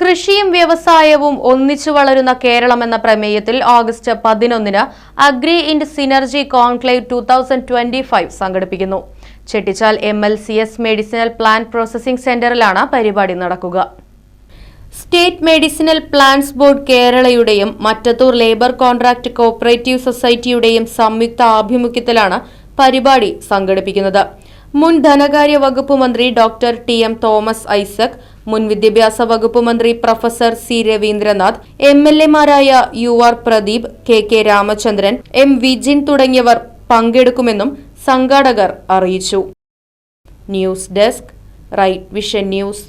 കൃഷിയും വ്യവസായവും ഒന്നിച്ചു വളരുന്ന കേരളം എന്ന പ്രമേയത്തിൽ ഓഗസ്റ്റ് പതിനൊന്നിന് agri ind synergy conclave two thousand twenty five സംഘടിപ്പിക്കുന്നു. Chettichal M L C S medicinal plant processing സെന്ററിലാണ് പരിപാടി നടക്കുക. സ്റ്റേറ്റ് മെഡിസിനൽ പ്ലാന്റ്സ് ബോർഡ് കേരളയുടെയും മറ്റത്തൂർ ലേബർ കോൺട്രാക്ട് കോപ്പറേറ്റീവ് സൊസൈറ്റിയുടെയും സംയുക്ത ആഭിമുഖ്യത്തിലാണ് പരിപാടി സംഘടിപ്പിക്കുന്നത്. മുൻ ധനകാര്യ വകുപ്പ് മന്ത്രി doctor T M Thomas Isaac മുൻ വിദ്യാഭ്യാസ വകുപ്പ് മന്ത്രി professor C Raveendranath M L എമാരായ U R Pradeep K K Ramachandran M Vijin തുടങ്ങിയവർ പങ്കെടുക്കുമെന്നും സംഘാടകർ അറിയിച്ചു. News desk right vision news.